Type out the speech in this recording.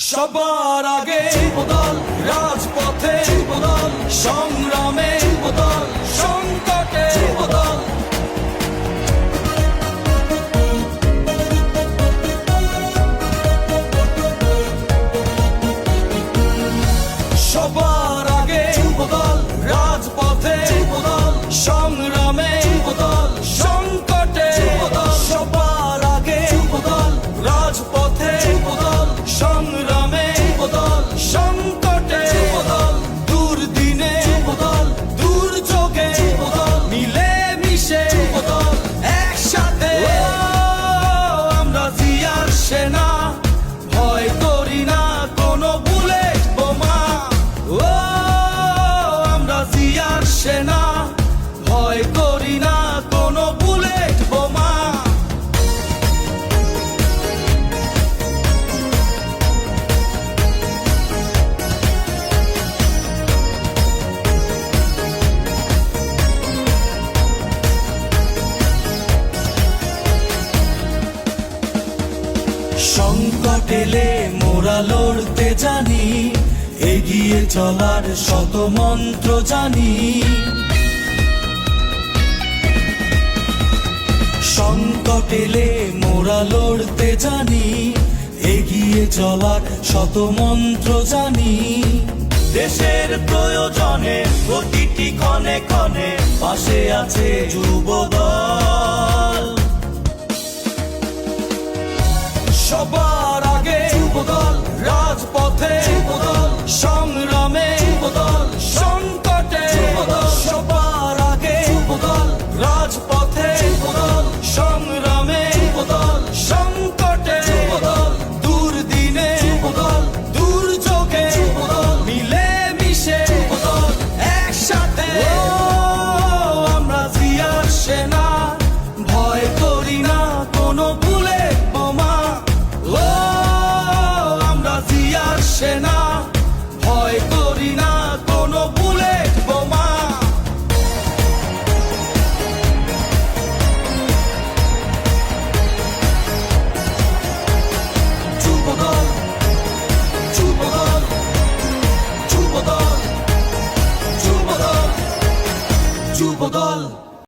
সবার আগে রাজপথে বদল সংগ্রামে llenar. সংকট এলে মোরা লড়তে জানি, এগিয়ে চলার শত মন্ত্র জানি। সংকট এলে মোরা লড়তে জানি, এগিয়ে চলার শত মন্ত্র জানি। দেশের প্রয়োজনে প্রতিটি ক্ষণে ক্ষণে পাশে আছে যুবদল। sonra